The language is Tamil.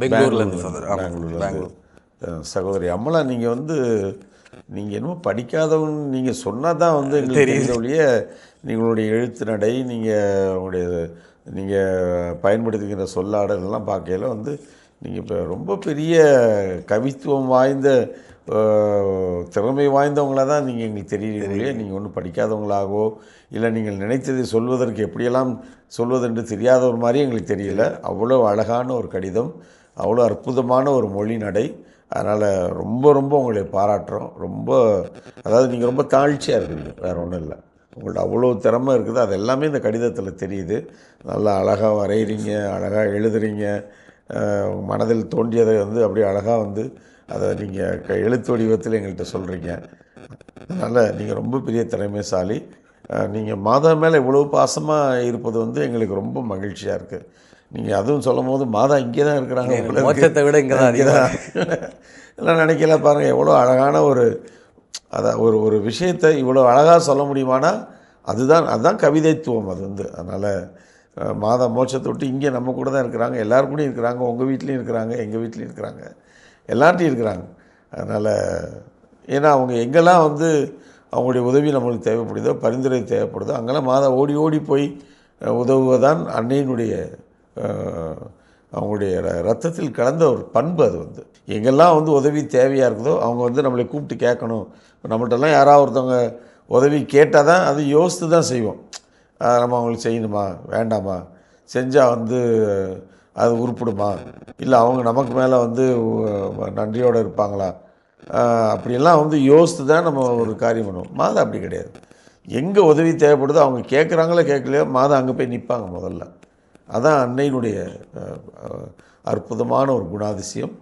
பெங்களூர்லேருந்து சகோதரி. பெங்களூர்லேருந்து சகோதரி அம்மலா நீங்கள் வந்து நீங்கள் என்னமோ படிக்காதவங்க நீங்கள் சொன்னால் தான் வந்து எங்களுக்கு தெரியுது. ஒழிய நீங்களுடைய எழுத்து நடை நீங்கள் உங்களுடைய நீங்கள் பயன்படுத்துகிற சொல்லாடல் எல்லாம் பார்க்கையில வந்து நீங்கள் இப்போ ரொம்ப பெரிய கவித்துவம் வாய்ந்த திறமை வாய்ந்தவங்களாக தான் நீங்கள் எங்களுக்கு தெரியுது ஒழிய நீங்கள் ஒன்றும் படிக்காதவங்களாகவோ இல்லை நீங்கள் நினைத்ததை சொல்வதற்கு எப்படியெல்லாம் சொல்வதென்று தெரியாத ஒரு மாதிரி எங்களுக்கு தெரியல. அவ்வளோ அழகான ஒரு கடிதம். அவ்வளோ அற்புதமான ஒரு மொழி நடை. அதனால் ரொம்ப ரொம்ப உங்களை பாராட்டுறோம். ரொம்ப அதாவது நீங்கள் ரொம்ப தாழ்ச்சியாக இருக்குது வேறு ஒன்றும் இல்லை. உங்கள்ட்ட அவ்வளோ திறமை இருக்குது. அது எல்லாமே இந்த கடிதத்தில் தெரியுது. நல்லா அழகாக வரைகிறீங்க அழகாக எழுதுறீங்க. மனதில் தோன்றியதை வந்து அப்படியே அழகாக வந்து அதை நீங்கள் எழுத்து வடிவத்தில் எங்கள்கிட்ட சொல்கிறீங்க அதனால் நீங்கள் ரொம்ப பெரிய திறமைசாலி. நீங்கள் மாதா மேலே இவ்வளோ பாசமாக இருப்பது வந்து எங்களுக்கு ரொம்ப மகிழ்ச்சியாக இருக்குது நீங்கள் அதுவும் சொல்லும் போது மாதா இங்கே தான் இருக்கிறாங்க. மோட்சத்தை விட இங்கே தான் அதிகமாக எல்லாம் நினைக்கல பாருங்கள் எவ்வளோ அழகான ஒரு அதான் ஒரு ஒரு விஷயத்தை இவ்வளோ அழகாக சொல்ல முடியுமானா அதுதான் அதுதான் கவிதைத்துவம் அது வந்து. அதனால் மாதா மோட்சத்தை விட்டு இங்கே நம்ம கூட தான் இருக்கிறாங்க. எல்லாரும் கூடயும் இருக்கிறாங்க. உங்கள் வீட்லேயும் இருக்கிறாங்க. எங்கள் வீட்லேயும் இருக்கிறாங்க. எல்லார்ட்டையும் இருக்கிறாங்க. அதனால் ஏன்னா அவங்க எங்கெல்லாம் வந்து அவங்களுடைய உதவி நம்மளுக்கு தேவைப்படுதோ பரிந்துரை தேவைப்படுதோ அங்கெல்லாம் மாதா ஓடி ஓடி போய் உதவுவதான் அன்னையினுடைய அவங்களுடைய ர- ரத்தத்தில் கலந்த ஒரு பண்பு அது வந்து. எங்கெல்லாம் வந்து உதவி தேவையாக இருக்குதோ அவங்க வந்து நம்மளை கூப்பிட்டு கேட்கணும். நம்மள்ட்டெல்லாம் யாராவது ஒருத்தவங்க உதவி கேட்டால் தான் அது யோசித்து தான் செய்வோம் நம்ம அவங்களுக்கு செய்யணுமா? வேண்டாமா? செஞ்சால் வந்து அது உருப்பிடுமா? இல்லை அவங்க நமக்கு மேலே வந்து நன்றியோடு இருப்பாங்களா? அப்படிலாம் அப்படியெல்லாம் வந்து யோசித்து தான் நம்ம ஒரு காரியம் பண்ணுவோம். மாதம் அப்படி கிடையாது. எங்கே உதவி தேவைப்படுதோ அவங்க கேட்குறாங்களோ கேட்கலையோ மாதம் அங்கே போய் நிற்பாங்க முதல்ல. அதான் அன்னையினுடைய அற்புதமான ஒரு குணாதிசயம்.